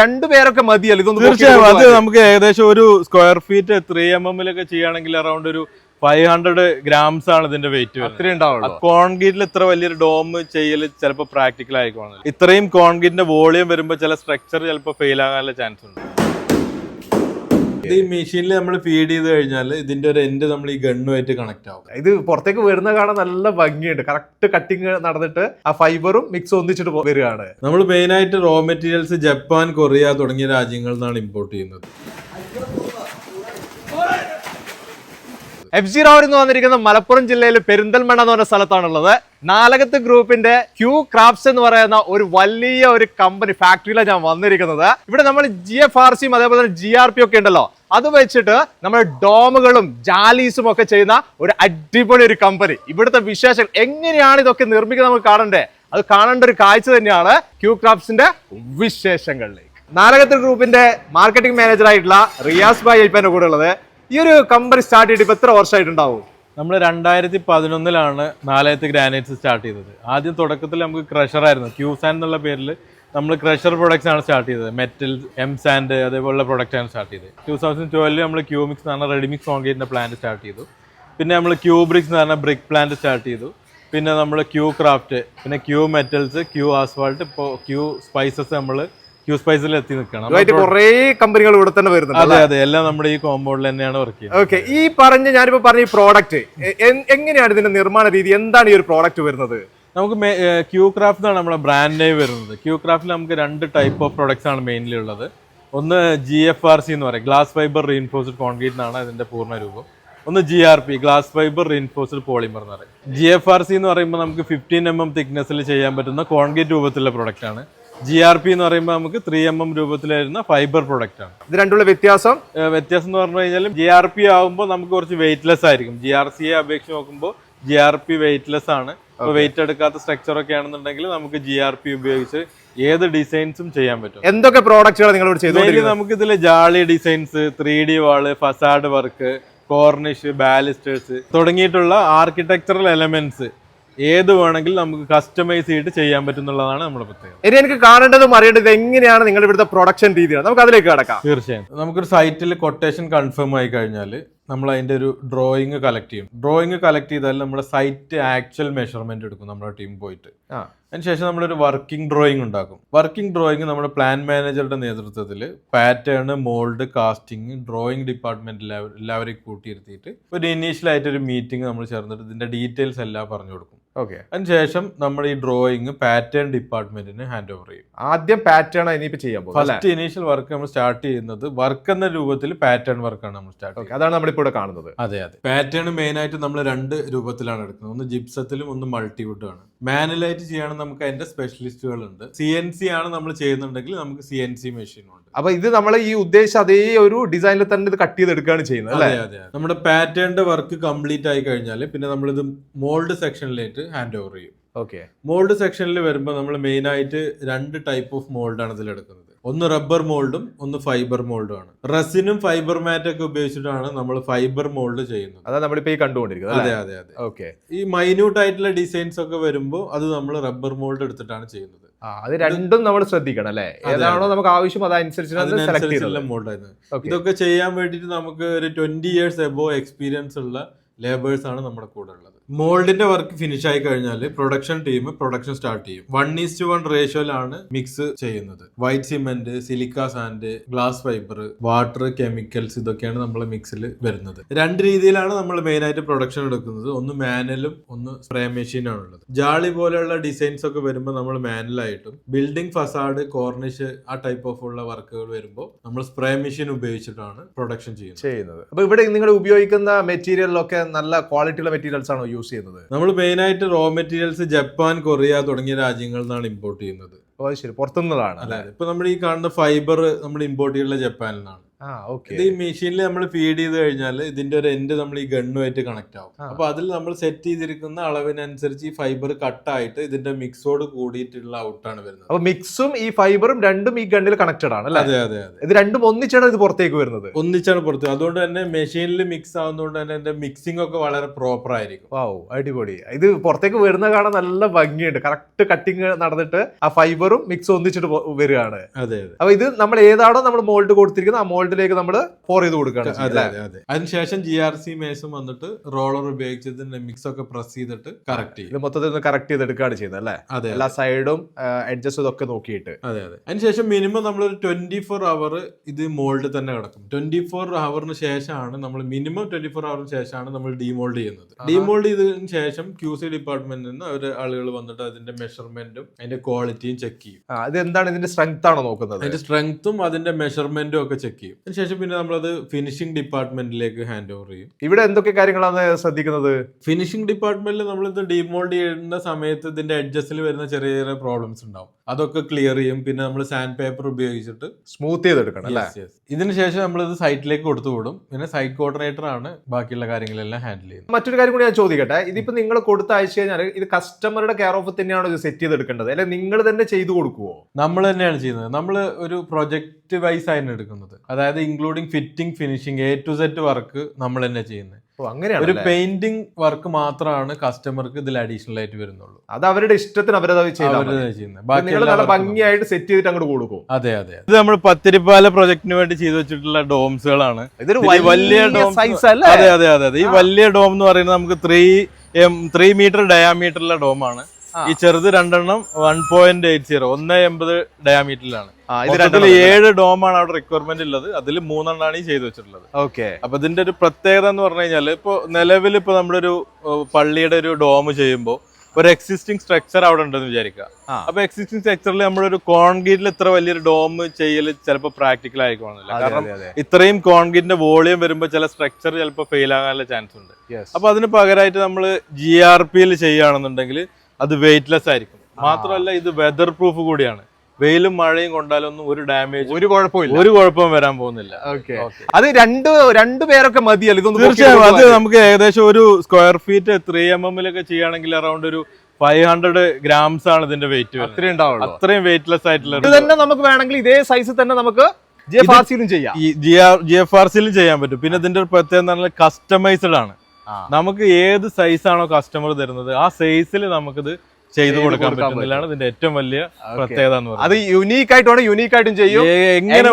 രണ്ടുപേരൊക്കെ മതിയല്ലോ? ഇതൊന്നും തീർച്ചയായും. അത് നമുക്ക് ഏകദേശം ഒരു സ്ക്വയർ ഫീറ്റ് ത്രീ എം എമ്മിലൊക്കെ ചെയ്യുകയാണെങ്കിൽ അറൗണ്ട് ഒരു ഫൈവ് ഹൺഡ്രഡ് ഗ്രാംസ് ആണ് ഇതിന്റെ വെയിറ്റ് അത്രയും അത്രേ ഉണ്ടാവുള്ളൂ. കോൺക്രീറ്റിൽ ഇത്ര വലിയൊരു ഡോം ചെയ്യൽ ചിലപ്പോൾ പ്രാക്ടിക്കൽ ആയിക്കോണം ഇത്രയും കോൺക്രീറ്റിന്റെ വോളിയം വരുമ്പോൾ ചില സ്ട്രക്ചർ ചിലപ്പോൾ ഫെയിൽ ആകാനുള്ള ചാൻസ് ഉണ്ട്. ഇത് ഈ മെഷീനിൽ നമ്മൾ ഫീഡ് ചെയ്ത് കഴിഞ്ഞാൽ ഇതിന്റെ ഒരു എൻഡ് നമ്മൾ ഈ ഗണ്ണുമായിട്ട് കണക്ട് ആവും. ഇത് പുറത്തേക്ക് വരുന്ന കാണാൻ നല്ല ഭംഗിയുണ്ട്. കറക്റ്റ് കട്ടിങ് നടന്നിട്ട് ആ ഫൈബറും മിക്സ് ഒന്നിച്ചിട്ട് വരികയാണ്. നമ്മൾ മെയിൻ ആയിട്ട് റോ മെറ്റീരിയൽസ് ജപ്പാൻ കൊറിയ തുടങ്ങിയ രാജ്യങ്ങളിൽ നിന്നാണ് ഇമ്പോർട്ട് ചെയ്യുന്നത്. എഫ് ജി റാവർ എന്ന് വന്നിരിക്കുന്ന മലപ്പുറം ജില്ലയിലെ പെരിന്തൽമണ്ണ എന്ന് പറഞ്ഞ സ്ഥലത്താണുള്ളത്. നാലകത്ത് ഗ്രൂപ്പിന്റെ ക്യൂ ക്രാഫ്റ്റ്സ് എന്ന് പറയുന്ന ഒരു വലിയ ഒരു കമ്പനി ഫാക്ടറിയിലാണ് ഞാൻ വന്നിരിക്കുന്നത്. ഇവിടെ നമ്മൾ ജി എഫ് ആർ സിയും അതേപോലെ തന്നെ ജി ആർ പി ഒക്കെ ഉണ്ടല്ലോ. അത് വെച്ചിട്ട് നമ്മൾ ഡോമുകളും ജാലീസും ഒക്കെ ചെയ്യുന്ന ഒരു അടിപൊളി ഒരു കമ്പനി ഇവിടുത്തെ വിശേഷം എങ്ങനെയാണ് ഇതൊക്കെ നിർമ്മിക്കുന്നത് നമുക്ക് കാണണ്ടേ? അത് കാണേണ്ട ഒരു കാഴ്ച തന്നെയാണ് ക്യൂ ക്രാഫ്റ്റ്സിന്റെ വിശേഷങ്ങളിലേക്ക്. നാലകത്ത് ഗ്രൂപ്പിന്റെ മാർക്കറ്റിംഗ് മാനേജർ ആയിട്ടുള്ള റിയാസ് ഭായ് അയ്യപ്പന്റെ കൂടെ ഉള്ളത്. ഈ ഒരു കമ്പനി സ്റ്റാർട്ട് ചെയ്തിട്ട് ഇപ്പൊ എത്ര വർഷമായിട്ടുണ്ടാവും? നമ്മൾ രണ്ടായിരത്തി പതിനൊന്നിലാണ് നാലായത്ത് ഗ്രാനൈറ്റ്സ് സ്റ്റാർട്ട് ചെയ്തത്. ആദ്യം തുടക്കത്തിൽ നമുക്ക് ക്രഷർ ആയിരുന്നു. ക്യൂസാൻ എന്നുള്ള പേരിൽ നമ്മൾ ക്രഷർ പ്രൊഡക്ട്സ് ആണ് സ്റ്റാർട്ട് ചെയ്തത്. മെറ്റൽ എം സാൻഡ് അതേപോലുള്ള പ്രൊഡക്റ്റ് ആണ് സ്റ്റാർട്ട് ചെയ്തത്. ടൂ തൗസൻഡ് ട്വൽവിൽ നമ്മൾ ക്യൂമിക്സ് എന്ന് പറഞ്ഞ റെഡിമിക്സ് കോൺക്രീറ്റിന്റെ പ്ലാന്റ് സ്റ്റാർട്ട് ചെയ്തു. പിന്നെ നമ്മൾ ക്യൂബ്രിക്സ് എന്ന് പറഞ്ഞ ബ്രിക് പ്ലാന്റ് സ്റ്റാർട്ട് ചെയ്തു. പിന്നെ നമ്മൾ ക്യൂ ക്രാഫ്റ്റ് പിന്നെ ക്യൂ മെറ്റൽസ് ക്യൂ ആസ്ഫാൾട്ട് ഇപ്പോൾ ക്യൂ സ്പൈസസ് നമ്മൾ ക്യൂ സ്പൈസിൽ എത്തി നിൽക്കണം. കുറേ കമ്പനികൾ ഇവിടെ തന്നെ വരുന്നുണ്ട് അതെ അതെ എല്ലാം നമ്മുടെ ഈ കോമ്പൗണ്ടിൽ തന്നെയാണ് വർക്ക് ചെയ്യുന്നത്. ഓക്കെ ഈ പറഞ്ഞ ഞാനിപ്പോ പറഞ്ഞ ഈ പ്രോഡക്റ്റ് എങ്ങനെയാണ് ഇതിന്റെ നിർമ്മാണ രീതി? എന്താണ് ഈ ഒരു പ്രോഡക്റ്റ് വരുന്നത്? നമുക്ക് ക്യൂ ക്രാഫ്റ്റ് ആണ് നമ്മുടെ ബ്രാൻഡ് നെയിം വരുന്നത്. ക്യൂ ക്രാഫ്റ്റിൽ നമുക്ക് രണ്ട് ടൈപ്പ് ഓഫ് പ്രൊഡക്ട്സ് ആണ് മെയിൻലി ഉള്ളത്. ഒന്ന് ജി എഫ് ആർ സി എന്ന് പറയും. ഗ്ലാസ് ഫൈബർ റീൻഫോഴ്സ്ഡ് കോൺക്രീറ്റ് എന്നാണ് അതിന്റെ പൂർണ രൂപം. ഒന്ന് G R P glass fibre reinforced polymer എന്ന് പറയും. ജി എഫ് ആർ സി എന്ന് പറയുമ്പോൾ നമുക്ക് ഫിഫ്റ്റീൻ എം എം തിക്നെസ്സിൽ ചെയ്യാൻ പറ്റുന്ന കോൺക്രീറ്റ് രൂപത്തിലുള്ള പ്രൊഡക്റ്റ് ആണ്. ജി ആർ പി എന്ന് പറയുമ്പോൾ നമുക്ക് ത്രീ എം എം രൂപത്തിലായിരുന്ന ഫൈബർ പ്രൊഡക്റ്റ് ആണ്. ഇത് രണ്ടുള്ള വ്യത്യാസം? വ്യത്യാസം എന്ന് പറഞ്ഞു കഴിഞ്ഞാൽ ജി ആർ പി ആകുമ്പോൾ നമുക്ക് കുറച്ച് വെയിറ്റ്ലെസ് ആയിരിക്കും. ജി ആർ സിയെ അപേക്ഷിച്ച് നോക്കുമ്പോൾ ജി ആർ പി വെയിറ്റ്ലെസ് ആണ്. അപ്പോൾ വെയിറ്റ് എടുക്കാത്ത സ്ട്രക്ചർ ഒക്കെ ആണെന്നുണ്ടെങ്കിൽ നമുക്ക് ജി ആർ പി ഉപയോഗിച്ച് ഏത് ഡിസൈൻസും ചെയ്യാൻ പറ്റും. എന്തൊക്കെ പ്രോഡക്റ്റുകൾ നിങ്ങൾ ചെയ്തുകൊണ്ടിരിക്കുന്നത്? നമുക്ക് ഇതിൽ jali designs three D wall facade work cornice balusters തുടങ്ങിയിട്ടുള്ള ആർക്കിടെക്ചറൽ എലമെന്റ്സ് ഏത് വേണമെങ്കിലും നമുക്ക് കസ്റ്റമൈസ് ചെയ്തിട്ട് ചെയ്യാൻ പറ്റുന്നുള്ളതാണ് നമ്മുടെ പ്രത്യേകത. ഇനി എനിക്ക് കാണേണ്ടതും അറിയേണ്ടത് എങ്ങനെയാണ് നിങ്ങൾ ഇവിടുത്തെ പ്രൊഡക്ഷൻ രീതിയാണ്? നമുക്ക് അതിലേക്ക് കിടക്കാം. തീർച്ചയായും. നമുക്കൊരു സൈറ്റിൽ കൊട്ടേഷൻ കൺഫേം ആയി കഴിഞ്ഞാൽ നമ്മൾ അതിന്റെ ഒരു ഡ്രോയിങ് കളക്ട് ചെയ്യും. ഡ്രോയിങ് കളക്ട് ചെയ്താൽ നമ്മുടെ സൈറ്റ് ആക്ച്വൽ മെഷർമെന്റ് എടുക്കും നമ്മുടെ ടീം പോയിട്ട്. അതിനുശേഷം നമ്മളൊരു വർക്കിംഗ് ഡ്രോയിങ് ഉണ്ടാക്കും. വർക്കിംഗ് ഡ്രോയിങ് നമ്മുടെ പ്ലാൻ മാനേജറുടെ നേതൃത്വത്തിൽ pattern mould casting drawing department എല്ലാവരെയും കൂട്ടിയിരുത്തിയിട്ട് ഒരു ഇനീഷ്യൽ ആയിട്ട് ഒരു മീറ്റിംഗ് നമ്മൾ ചേർന്നിട്ട് ഇതിന്റെ ഡീറ്റെയിൽസ് എല്ലാം പറഞ്ഞു കൊടുക്കും. ഓക്കെ അതിനുശേഷം നമ്മൾ ഈ ഡ്രോയിങ് പാറ്റേൺ ഡിപ്പാർട്ട്മെന്റിന് ഹാൻഡ് ഓവർ ചെയ്യും. ആദ്യം പാറ്റേൺ ഇനിയിപ്പോ ചെയ്യാൻ പോകും ഫസ്റ്റ് ഇനീഷ്യൽ വർക്ക് നമ്മൾ സ്റ്റാർട്ട് ചെയ്യുന്നത് വർക്ക് എന്ന രൂപത്തിൽ പാറ്റേൺ വർക്കാണ് നമ്മൾ സ്റ്റാർട്ട് ചെയ്യുന്നത്. അതാണ് നമ്മളിപ്പോൾ ഇവിടെ കാണുന്നത്. അതെ അതെ. പാറ്റേൺ മെയിൻ ആയിട്ട് നമ്മൾ രണ്ട് രൂപത്തിലാണ് എടുക്കുന്നത്. ഒന്ന് ജിപ്സത്തിലും ഒന്ന് മൾട്ടിവുഡും ആണ്. മാനുവലായിട്ട് ചെയ്യണം നമുക്ക് അതിന്റെ സ്പെഷ്യലിസ്റ്റുകളുണ്ട്. സി എൻ സി ആണ് നമ്മൾ ചെയ്യുന്നുണ്ടെങ്കിൽ നമുക്ക് സി എൻ സി മെഷീൻ ഉണ്ട്. അപ്പൊ ഇത് നമ്മൾ ഈ ഉദ്ദേശിച്ച അതേ ഒരു ഡിസൈനിൽ തന്നെ ഇത് കട്ട് ചെയ്തെടുക്കുകയാണ് ചെയ്യുന്നത് അല്ലേ? അതെ അതെ അതെ. നമ്മുടെ പാറ്റേണിന്റെ വർക്ക് കംപ്ലീറ്റ് ആയി കഴിഞ്ഞാൽ പിന്നെ നമ്മൾ ഇത് മോൾഡ് സെക്ഷനിലേക്ക് ഹാൻഡ് ഓവർ ചെയ്യും. ഓക്കെ മോൾഡ് സെക്ഷനിൽ വരുമ്പോൾ നമ്മൾ മെയിൻ ആയിട്ട് രണ്ട് ടൈപ്പ് ഓഫ് മോൾഡാണ് ഇതിൽ എടുക്കുന്നത് ഒന്ന് റബ്ബർ മോൾഡും ഒന്ന് ഫൈബർ മോൾഡും ആണ്. റസിനും ഫൈബർ മാറ്റ് ഒക്കെ ഉപയോഗിച്ചിട്ടാണ് നമ്മൾ ഫൈബർ മോൾഡ് ചെയ്യുന്നത്. അതാ നമ്മളിപ്പോ ഈ കണ്ടുകൊണ്ടിരിക്കുന്നത് അതെ അതെ അതെ. ഓക്കെ ഈ മൈന്യൂട്ട് ആയിട്ടുള്ള ഡിസൈൻസ് ഒക്കെ വരുമ്പോൾ അത് നമ്മൾ റബ്ബർ മോൾഡ് എടുത്തിട്ടാണ് ചെയ്യുന്നത്. അത് രണ്ടും നമ്മൾ ശ്രദ്ധിക്കണം അല്ലേ? ഏതാണോ നമുക്ക് ആവശ്യം അതനുസരിച്ച്. ഇതൊക്കെ ചെയ്യാൻ വേണ്ടിട്ട് നമുക്ക് ഒരു ട്വന്റി ഇയേഴ്സ് എബോ എക്സ്പീരിയൻസ് ഉള്ള ലേബേഴ്സ് ആണ് നമ്മുടെ കൂടെ ഉള്ളത്. മോൾഡിന്റെ വർക്ക് ഫിനിഷ് ആയി കഴിഞ്ഞാൽ പ്രൊഡക്ഷൻ ടീം പ്രൊഡക്ഷൻ സ്റ്റാർട്ട് ചെയ്യും. വൺ ഈസ്റ്റ് വൺ റേഷ്യോയിലാണ് മിക്സ് ചെയ്യുന്നത്. White cement silica sand glass fibre water chemicals ഇതൊക്കെയാണ് നമ്മൾ മിക്സിൽ വരുന്നത്. രണ്ട് രീതിയിലാണ് നമ്മൾ മെയിൻ ആയിട്ട് പ്രൊഡക്ഷൻ എടുക്കുന്നത്. ഒന്ന് മാനുവലും ഒന്ന് സ്പ്രേ മെഷീനാണ് ഉള്ളത് ജാളി പോലെയുള്ള ഡിസൈൻസ് ഒക്കെ വരുമ്പോൾ നമ്മൾ മാനുവലായിട്ടും ബിൽഡിംഗ് ഫസാഡ് കോർണിഷ് ആ ടൈപ്പ് ഓഫ് ഉള്ള വർക്കുകൾ വരുമ്പോൾ നമ്മൾ സ്പ്രേ മെഷീൻ ഉപയോഗിച്ചിട്ടാണ് പ്രൊഡക്ഷൻ ചെയ്യുന്നത്. അപ്പൊ ഇവിടെ നിങ്ങൾ ഉപയോഗിക്കുന്ന മെറ്റീരിയലിലൊക്കെ നല്ല ക്വാളിറ്റിയുള്ള മെറ്റീരിയൽസ് ആണോ യൂസ് ചെയ്യുന്നത്? നമ്മൾ മെയിൻ ആയിട്ട് റോ മെറ്റീരിയൽസ് ജപ്പാൻ കൊറിയ തുടങ്ങിയ രാജ്യങ്ങളിൽ നിന്നാണ് ഇമ്പോർട്ട് ചെയ്യുന്നത്. ഓ ശരി. പുറത്തുനിന്നതാണ് അല്ലെ? ഇപ്പൊ നമ്മൾ ഈ കാണുന്ന ഫൈബർ നമ്മൾ ഇമ്പോർട്ട് ചെയ്യുന്ന ജപ്പാനിൽ നിന്നാണ് ഇത് ഈ മെഷീനിൽ നമ്മൾ ഫീഡ് ചെയ്ത് കഴിഞ്ഞാൽ ഇതിന്റെ ഒരു എൻഡ് നമ്മൾ ഈ ഗണ്ണുമായിട്ട് കണക്ട് ആവും. അപ്പൊ അതിൽ നമ്മൾ സെറ്റ് ചെയ്തിരിക്കുന്ന അളവിനനുസരിച്ച് ഈ ഫൈബർ കട്ടായിട്ട് ഇതിന്റെ മിക്സോട് കൂടിയിട്ടുള്ള ഔട്ടാണ് വരുന്നത്. അപ്പൊ മിക്സും ഈ ഫൈബറും രണ്ടും ഈ ഗണ്ണിൽ കണക്റ്റഡ് ആണ് അതെ അതെ അതെ. ഇത് രണ്ടും ഒന്നിച്ചാണ് ഇത് പുറത്തേക്ക് വരുന്നത്? ഒന്നിച്ചാണ് പുറത്ത് അതുകൊണ്ട് തന്നെ മെഷീനിൽ മിക്സ് ആവുന്നതുകൊണ്ട് തന്നെ എന്റെ മിക്സിംഗ് ഒക്കെ വളരെ പ്രോപ്പർ ആയിരിക്കും. വാവ് അടിപൊളി. ഇത് പുറത്തേക്ക് വരുന്ന കാണാൻ നല്ല ഭംഗിയുണ്ട്. കറക്റ്റ് കട്ടിങ് നടന്നിട്ട് ആ ഫൈബറും മിക്സും ഒന്നിച്ചിട്ട് വരികയാണ്. അതെ അതെ. അപ്പൊ ഇത് നമ്മൾ ഏതാണോ നമ്മൾ മോൾഡ് കൊടുത്തിരിക്കുന്നത് ആ മോൾഡിലേക്ക് നമ്മൾ ഫോർ ചെയ്ത് കൊടുക്കുകയാണ് അതെ അതെ അതെ. അതിനുശേഷം ജി ആർ സി മേസും വന്നിട്ട് റോളർ ഉപയോഗിച്ച് ഇതിന്റെ മിക്സ് ഒക്കെ പ്രസ് ചെയ്തിട്ട് കറക്റ്റ് ചെയ്യും. ഇത് മൊത്തത്തിൽ ഒന്ന് കറക്റ്റ് ചെയ്തെടുക്കുകയാണ് ചെയ്യുന്നത് അല്ലേ? അതെ എല്ലാ സൈഡും അഡ്ജസ്റ്റ് ഇതൊക്കെ നോക്കിയിട്ട്. അതെ അതെ. അതിനുശേഷം മിനിമം നമ്മൾ ഒരു ട്വന്റി ഫോർ അവർ ഇത് മോൾഡ് തന്നെ കിടക്കും. ട്വന്റി ഫോർ അവറിന് ശേഷമാണ് നമ്മൾ മിനിമം ട്വന്റി ഫോർ അവറിന് ശേഷമാണ് നമ്മൾ ഡിമോൾഡ് ചെയ്യുന്നത്. ഡിമോൾഡ് ചെയ്തതിനു ശേഷം ക്യു സി ഡിപ്പാർട്ട്മെന്റിൽ നിന്ന് അവർ ആളുകൾ വന്നിട്ട് അതിന്റെ മെഷർമെന്റും അതിന്റെ ക്വാളിറ്റിയും ചെക്ക് ചെയ്യും. അത് എന്താണ് ഇതിന്റെ സ്ട്രെങ്ത് ആണോ നോക്കുന്നത്? അതിന്റെ സ്ട്രെങ്ത്തും അതിന്റെ മെഷർമെന്റും ഒക്കെ ചെക്ക് ചെയ്യും. അതിനുശേഷം പിന്നെ നമ്മളത് ഫിനിഷിംഗ് ഡിപ്പാർട്ട്മെന്റിലേക്ക് ഹാൻഡ് ഓവർ ചെയ്യും. ഇവിടെ എന്തൊക്കെ കാര്യങ്ങളാണ് ശ്രദ്ധിക്കുന്നത്? ഫിനിഷിംഗ് ഡിപ്പാർട്ട്മെന്റിൽ നമ്മളിത് ഡീമോൾഡ് ചെയ്യുന്ന സമയത്ത് ഇതിന്റെ അഡ്ജസ്റ്റിൽ വരുന്ന ചെറിയ ചെറിയ പ്രോബ്ലംസ് ഉണ്ടാവും. അതൊക്കെ ക്ലിയർ ചെയ്യും. പിന്നെ നമ്മൾ സാൻഡ് പേപ്പർ ഉപയോഗിച്ചിട്ട് സ്മൂത്ത് ചെയ്തെടുക്കണം അല്ലേ. ഇതിന് ശേഷം നമ്മൾ ഇത് സൈറ്റിലേക്ക് കൊടുത്തു വിടും പിന്നെ സൈറ്റ് കോർഡിനേറ്റർ ആണ് ബാക്കിയുള്ള കാര്യങ്ങളെല്ലാം ഹാൻഡിൽ ചെയ്യുന്നത്. മറ്റൊരു കാര്യം കൂടി ഞാൻ ചോദിക്കട്ടെ. ഇതിപ്പോ നിങ്ങൾ കൊടുത്ത അയച്ചു കഴിഞ്ഞാൽ ഇത് കസ്റ്റമറുടെ കെയർ ഓഫ് തന്നെയാണോ ഇത് സെറ്റ് ചെയ്തെടുക്കേണ്ടത്? അല്ലെ നിങ്ങൾ തന്നെ ചെയ്തു കൊടുക്കുവോ? നമ്മൾ തന്നെയാണ് ചെയ്യുന്നത്. നമ്മൾ ഒരു പ്രൊജക്ട് വൈസ് ആയിരുന്നു എടുക്കുന്നത്. അതായത് including fitting finishing A to Z work നമ്മൾ തന്നെ ചെയ്യുന്നത്. അങ്ങനെയാണ് ഒരു പെയിന്റിംഗ് വർക്ക് മാത്രമാണ് കസ്റ്റമർക്ക് ഇതിൽ അഡീഷണൽ ആയിട്ട് വരുന്നുള്ളൂ. അത് അവരുടെ ഇഷ്ടത്തിന് അവരത് ചെയ്യുന്നത്. നല്ല ഭംഗിയായിട്ട് സെറ്റ് ചെയ്തിട്ട് അങ്ങോട്ട് കൊടുക്കും അതെ അതെ ഇത് നമ്മൾ പത്തിരിപ്പാല പ്രൊജക്ടിന് വേണ്ടി ചെയ്തു വെച്ചിട്ടുള്ള ഡോംസുകളാണ്. ഇതൊരു വലിയ ഡോം സൈസ് അല്ലേ? അതെ അതെ അതെ അതെ. ഈ വലിയ ഡോം എന്ന് പറയുന്നത് നമുക്ക് ത്രീ ത്രീ മീറ്റർ ഡയാമീറ്ററിലെ ഡോമാണ്. ഈ ചെറുത് രണ്ടെണ്ണം വൺ പോയിന്റ് എയ്റ്റ് സീറോ ഒന്ന് എൺപത് ഡയാമീറ്ററിലാണ് മൊത്തത്തിൽ ഏഴ് ഡോമാണ് അവിടെ റിക്വയർമെന്റ് ഉള്ളത്. അതിൽ മൂന്നെണ്ണാണ് ഈ ചെയ്തു വെച്ചിട്ടുള്ളത്. ഓക്കെ അപ്പൊ ഇതിന്റെ ഒരു പ്രത്യേകത എന്ന് പറഞ്ഞു കഴിഞ്ഞാൽ ഇപ്പൊ നിലവിൽ ഇപ്പൊ നമ്മുടെ ഒരു പള്ളിയുടെ ഒരു ഡോം ചെയ്യുമ്പോൾ ഒരു എക്സിസ്റ്റിംഗ് സ്ട്രക്ചർ അവിടെ ഉണ്ടെന്ന് വിചാരിക്കുക. അപ്പൊ എക്സിസ്റ്റിംഗ് സ്ട്രക്ചറിൽ നമ്മളൊരു കോൺക്രീറ്റിൽ ഇത്ര വലിയൊരു ഡോം ചെയ്യൽ ചിലപ്പോൾ പ്രാക്ടിക്കൽ ആയിക്കോണമെന്നില്ല കാരണം ഇത്രയും കോൺക്രീറ്റിന്റെ വോളിയം വരുമ്പോൾ ചില സ്ട്രക്ചർ ചിലപ്പോൾ ഫെയിൽ ആകാനുള്ള ചാൻസ് ഉണ്ട്. അപ്പൊ അതിന് പകരമായിട്ട് നമ്മൾ ജി ആർ പിയിൽ ചെയ്യുകയാണെന്നുണ്ടെങ്കിൽ അത് വെയിറ്റ്ലെസ് ആയിരിക്കും. മാത്രമല്ല ഇത് വെതർ പ്രൂഫ് കൂടിയാണ്. വെയിലും മഴയും കൊണ്ടാലൊന്നും ഒരു ഡാമേജ് ഒരു കുഴപ്പമില്ല. ഒരു കുഴപ്പവും വരാൻ പോകുന്നില്ല. ഓക്കെ അത് രണ്ട് രണ്ടു പേരൊക്കെ മതിയല്ല? ഇതൊന്നും തീർച്ചയായും അത് നമുക്ക് ഏകദേശം ഒരു സ്ക്വയർ ഫീറ്റ് ത്രീ എം എമ്മിലൊക്കെ ചെയ്യുകയാണെങ്കിൽ അറൌണ്ട് ഒരു ഫൈവ് ഹൺഡ്രഡ് ഗ്രാംസ് ആണ് ഇതിന്റെ വെയിറ്റ് അത്രയും അത്രേ ഉണ്ടാവുള്ളൂ. അത്രയും വെയിറ്റ്ലെസ് ആയിട്ടുള്ള ഇത് തന്നെ നമുക്ക് വേണമെങ്കിൽ ഇതേ സൈസ് തന്നെ നമുക്ക് ജി എഫ് ആർ സിയിലും ചെയ്യാം. ഈ G R G F R സിയിലും ചെയ്യാൻ പറ്റും. പിന്നെ ഇതിന്റെ ഒരു പ്രത്യേകത എന്ന് പറഞ്ഞാൽ കസ്റ്റമൈസ്ഡ് ആണ്. നമുക്ക് ഏത് സൈസ് ആണോ കസ്റ്റമർ തരുന്നത് ആ സൈസിൽ നമുക്കിത് ചെയ്തു കൊടുക്കാൻ പറ്റുന്നില്ലാണ് ഇതിന്റെ ഏറ്റവും വലിയ പ്രത്യേകത എന്ന് പറയുന്നത്. അത് യുണീക്ക് ആയിട്ടാണ് യുണീക്ക് ആയിട്ടും ചെയ്യും. എങ്ങനെ.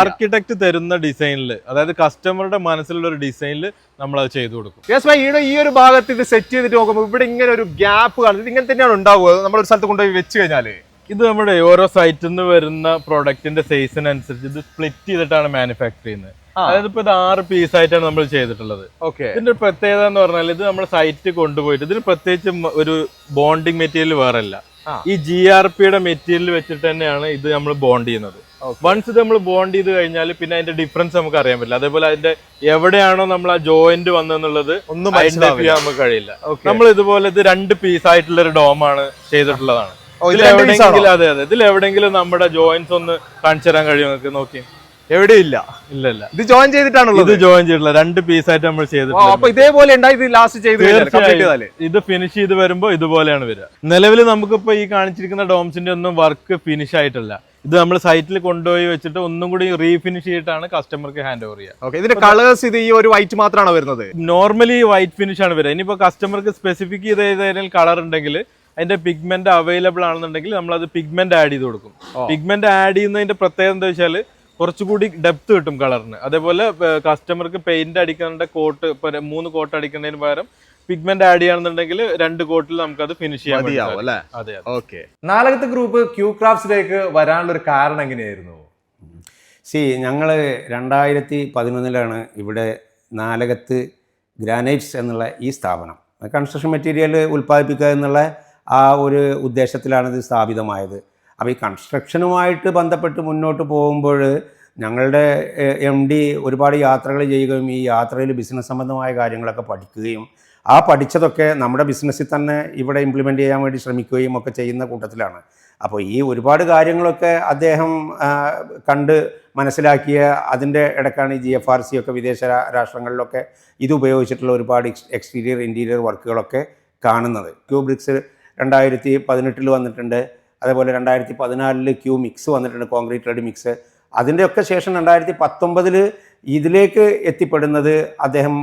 ആർക്കിടെക്ട് തരുന്ന ഡിസൈനിൽ അതായത് കസ്റ്റമറുടെ മനസ്സിലുള്ള ഒരു ഡിസൈനിൽ നമ്മൾ അത് ചെയ്തു കൊടുക്കും. യെസ് ഭായി ഇവിടെ ഈ ഒരു ഭാഗത്ത് ഇത് സെറ്റ് ചെയ്തിട്ട് നോക്കുമ്പോൾ ഇവിടെ ഇങ്ങനെ ഒരു ഗ്യാപ്പ് കാണുന്നത്. ഇങ്ങനെ തന്നെയാണ് ഉണ്ടാവുക. നമ്മൾ ഒരു സ്ഥലത്ത് കൊണ്ടുപോയി വെച്ച് കഴിഞ്ഞാൽ. ഇത് നമ്മുടെ ഓരോ സൈറ്റിൽ നിന്ന് വരുന്ന പ്രോഡക്റ്റിന്റെ സൈസിനനുസരിച്ച് ഇത് സ്പ്ലിറ്റ് ചെയ്തിട്ടാണ് മാനുഫാക്ചർ ചെയ്യുന്നത്. അതായത് ഇപ്പൊ ഇത് ആറ് പീസ് ആയിട്ടാണ് നമ്മൾ ചെയ്തിട്ടുള്ളത്. ഓക്കെ. ഇതിന്റെ ഒരു പ്രത്യേകത എന്ന് പറഞ്ഞാൽ ഇത് നമ്മൾ സൈറ്റ് കൊണ്ടുപോയിട്ട് ഇതിന് പ്രത്യേകിച്ച് ഒരു ബോണ്ടിങ് മെറ്റീരിയൽ വേറെ അല്ല ഈ ജി ആർ പിയുടെ മെറ്റീരിയൽ വെച്ചിട്ട് തന്നെയാണ് ഇത് നമ്മൾ ബോണ്ട് ചെയ്യുന്നത്. വൺസ് ഇത് നമ്മൾ ബോണ്ട് ചെയ്ത് കഴിഞ്ഞാൽ പിന്നെ അതിന്റെ ഡിഫറൻസ് നമുക്ക് അറിയാൻ പറ്റില്ല. അതേപോലെ അതിന്റെ എവിടെയാണോ നമ്മൾ ആ ജോയിന്റ് വന്നെന്നുള്ളത് ഒന്നും ഐഡന്റിഫൈ ചെയ്യാൻ നമുക്ക് കഴിയില്ല. നമ്മൾ ഇതുപോലെ ഇത് രണ്ട് പീസ് ആയിട്ടുള്ള ഒരു ഡോമാണ് ചെയ്തിട്ടുള്ളതാണ്. ഇതിൽ? എവിടെയെങ്കിലും അതെ അതെ. ഇതിൽ എവിടെയെങ്കിലും നമ്മുടെ ജോയിന്റ്സ് ഒന്ന് കാണിച്ചു തരാൻ കഴിയും നിങ്ങൾക്ക് നോക്കി. എവിടെയില്ല. ഇല്ല ഇല്ല ഇത് ജോയിൻ ചെയ്തിട്ടാണുള്ളത്. ഇത് ജോയിൻ ചെയ്തിട്ടുള്ള രണ്ട് പീസ് ആയിട്ട് നമ്മൾ ചെയ്തിട്ടുണ്ട്. അപ്പൊ ഇതേപോലെ ഇത് ലാസ്റ്റ് ചെയ്ത് ഇത് ഫിനിഷ് ചെയ്ത് വരുമ്പോൾ ഇതുപോലെയാണ് വരിക. നിലവിൽ നമുക്കിപ്പോ ഈ കാണിച്ചിരിക്കുന്ന ഡോംസിന്റെ ഒന്നും വർക്ക് ഫിനിഷ് ആയിട്ടില്ല. ഇത് നമ്മൾ സൈറ്റിൽ കൊണ്ടുപോയി വെച്ചിട്ട് ഒന്നും കൂടി റീഫിനിഷ് ചെയ്തിട്ടാണ് കസ്റ്റമർക്ക് ഹാൻഡ് ഓവർ ചെയ്യുക. ഓക്കെ ഇതിന്റെ കളേഴ്സ് ഇത് ഈ ഒരു വൈറ്റ് മാത്രമാണ് വരുന്നത്? നോർമലി വൈറ്റ് ഫിനിഷ് ആണ് വരിക. ഇനിയിപ്പോ കസ്റ്റമർക്ക് സ്പെസിഫിക് ചെയ്ത ഏതെങ്കിലും കളർ ഉണ്ടെങ്കിൽ അതിന്റെ പിഗ്മെന്റ് അവൈലബിൾ ആണെന്നുണ്ടെങ്കിൽ നമ്മൾ അത് പിഗ്മെന്റ് ആഡ് ചെയ്ത് കൊടുക്കും. പിഗ്മെന്റ് ആഡ് ചെയ്യുന്നതിന്റെ പ്രത്യേകത എന്താ വെച്ചാൽ കുറച്ചുകൂടി ഡെപ്ത് കിട്ടും കളറിന് അതേപോലെ കസ്റ്റമർക്ക് പെയിന്റ് അടിക്കേണ്ട കോട്ട് മൂന്ന് കോട്ട് അടിക്കുന്നതിന് പകരം പിഗ്മെന്റ് ആഡ് ചെയ്യുകയാണെന്നുണ്ടെങ്കിൽ രണ്ട് കോട്ടിൽ നമുക്ക് അത് ഫിനിഷ് ചെയ്യാൻ അല്ലേ. അതെ ഓക്കെ നാലകത്ത് ഗ്രൂപ്പ് ക്യൂ ക്രാഫ്റ്റ്സിലേക്ക് വരാനുള്ള ഒരു കാരണം എങ്ങനെയായിരുന്നു? സി ഞങ്ങൾ രണ്ടായിരത്തി പതിനൊന്നിലാണ് ഇവിടെ നാലകത്ത് ഗ്രാനൈറ്റ്സ് എന്നുള്ള ഈ സ്ഥാപനം. കൺസ്ട്രക്ഷൻ മെറ്റീരിയൽ ഉൽപ്പാദിപ്പിക്കുക എന്നുള്ള ആ ഒരു ഉദ്ദേശത്തിലാണ് ഇത് സ്ഥാപിതമായത്. അപ്പോൾ ഈ കൺസ്ട്രക്ഷനുമായിട്ട് ബന്ധപ്പെട്ട് മുന്നോട്ട് പോകുമ്പോൾ ഞങ്ങളുടെ എം ഡി ഒരുപാട് യാത്രകൾ ചെയ്യുകയും ഈ യാത്രയിൽ ബിസിനസ് സംബന്ധമായ കാര്യങ്ങളൊക്കെ പഠിക്കുകയും ആ പഠിച്ചതൊക്കെ നമ്മുടെ ബിസിനസ്സിൽ തന്നെ ഇവിടെ ഇംപ്ലിമെന്റ് ചെയ്യാൻ വേണ്ടി ശ്രമിക്കുകയും ഒക്കെ ചെയ്യുന്ന കൂട്ടത്തിലാണ്. അപ്പോൾ ഈ ഒരുപാട് കാര്യങ്ങളൊക്കെ അദ്ദേഹം കണ്ട് മനസ്സിലാക്കിയ അതിന്റെ ഇടക്കാണ് ഈ ജി എഫ് ആർ സി ഒക്കെ വിദേശ രാഷ്ട്രങ്ങളിലൊക്കെ ഇത് ഉപയോഗിച്ചിട്ടുള്ള ഒരുപാട് എക്സ്റ്റീരിയർ ഇന്റീരിയർ വർക്കുകളൊക്കെ കാണുന്നത്. ക്യൂബ്രിക്സ് രണ്ടായിരത്തി പതിനെട്ടിൽ വന്നിട്ടുണ്ട്. അതേപോലെ രണ്ടായിരത്തി പതിനാലിൽ ക്യൂ മിക്സ് വന്നിട്ടുണ്ട് കോൺക്രീറ്റ് റെഡി മിക്സ് അതിന്റെയൊക്കെ ശേഷം രണ്ടായിരത്തി പത്തൊമ്പതിൽ ഇതിലേക്ക് എത്തിപ്പെടുന്നത് അദ്ദേഹം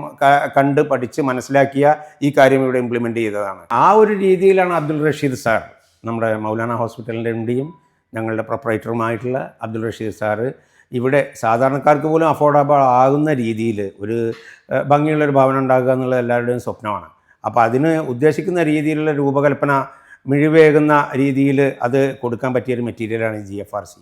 കണ്ട് പഠിച്ച് മനസ്സിലാക്കിയ ഈ കാര്യം ഇവിടെ ഇംപ്ലിമെന്റ് ചെയ്തതാണ്. ആ ഒരു രീതിയിലാണ് അബ്ദുൾ റഷീദ് സാർ നമ്മുടെ മൗലാന ഹോസ്പിറ്റലിന്റെ എംഡിയും ഞങ്ങളുടെ പ്രൊപ്പറേറ്ററുമായിട്ടുള്ള അബ്ദുൾ റഷീദ് സാറ് ഇവിടെ സാധാരണക്കാർക്ക് പോലും അഫോർഡബിൾ ആകുന്ന രീതിയിൽ ഒരു ഭംഗിയുള്ളൊരു ഭവനം ഉണ്ടാക്കുക എന്നുള്ളത് എല്ലാവരുടെയും സ്വപ്നമാണ്. അപ്പോൾ അതിന് ഉദ്ദേശിക്കുന്ന രീതിയിലുള്ള രൂപകൽപ്പന മിഴിവേകുന്ന രീതിയിൽ അത് കൊടുക്കാൻ പറ്റിയൊരു മെറ്റീരിയലാണ് ജി എഫ് ആർ സി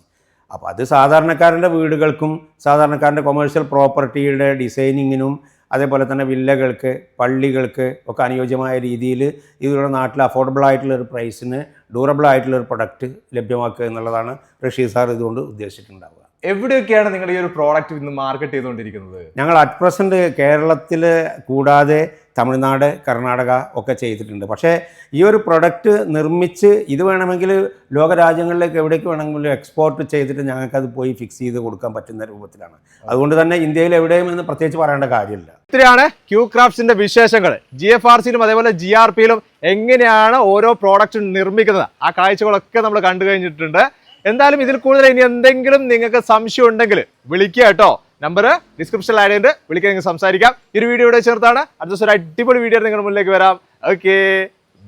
അപ്പോൾ അത് സാധാരണക്കാരന്റെ വീടുകൾക്കും സാധാരണക്കാരന്റെ കൊമേഴ്ഷ്യൽ പ്രോപ്പർട്ടിയുടെ ഡിസൈനിങ്ങിനും അതേപോലെ തന്നെ വില്ലകൾക്ക് പള്ളികൾക്ക് ഒക്കെ അനുയോജ്യമായ രീതിയിൽ ഇതിലൂടെ നാട്ടിൽ അഫോർഡബിൾ ആയിട്ടുള്ള ഒരു പ്രൈസിന് ഡ്യൂറബിൾ ആയിട്ടുള്ള ഒരു പ്രൊഡക്റ്റ് ലഭ്യമാക്കുക എന്നുള്ളതാണ് റഷീദ് സാർ ഇതുകൊണ്ട് ഉദ്ദേശിച്ചിട്ടുണ്ടാവുക. എവിടെയൊക്കെയാണ് നിങ്ങൾ ഈ ഒരു പ്രോഡക്റ്റ് ഇന്ന് മാർക്കറ്റ് ചെയ്തുകൊണ്ടിരിക്കുന്നത്? ഞങ്ങൾ അറ്റ് പ്രസന്റ് കേരളത്തിൽ കൂടാതെ തമിഴ്നാട് കർണാടക ഒക്കെ ചെയ്തിട്ടുണ്ട്. പക്ഷേ ഈ ഒരു പ്രൊഡക്റ്റ് നിർമ്മിച്ച് ഇത് വേണമെങ്കിൽ ലോകരാജ്യങ്ങളിലേക്ക് എവിടേക്ക് വേണമെങ്കിലും എക്സ്പോർട്ട് ചെയ്തിട്ട് ഞങ്ങൾക്കത് പോയി ഫിക്സ് ചെയ്ത് കൊടുക്കാൻ പറ്റുന്ന രൂപത്തിലാണ്. അതുകൊണ്ട് തന്നെ ഇന്ത്യയിൽ എവിടെയും എന്ന് പ്രത്യേകിച്ച് പറയേണ്ട കാര്യമില്ല. ഇത്രയാണ് ക്യൂ ക്രാഫ്റ്റ്സിന്റെ വിശേഷങ്ങൾ. ജി എഫ് ആർ സിയിലും അതേപോലെ ജി ആർ പിയിലും എങ്ങനെയാണ് ഓരോ പ്രോഡക്റ്റ് നിർമ്മിക്കുന്നത്? ആ കാഴ്ചകളൊക്കെ നമ്മൾ കണ്ടു കഴിഞ്ഞിട്ടുണ്ട്. എന്തായാലും ഇതിൽ കൂടുതൽ ഇനി എന്തെങ്കിലും നിങ്ങൾക്ക് സംശയം ഉണ്ടെങ്കിൽ വിളിക്കുക കേട്ടോ. നമ്പർ ഡിസ്ക്രിപ്ഷനിൽ ആഡ് ചെയ്ത് വിളിക്കാൻ നിങ്ങൾക്ക് സംസാരിക്കാം. ഈ ഒരു വീഡിയോ ഇവിടെ ചേർത്താണ് അടുത്ത ദിവസം ഒരു അടിപൊളി വീഡിയോ നിങ്ങളുടെ മുന്നിലേക്ക് വരാം. Okay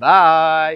bye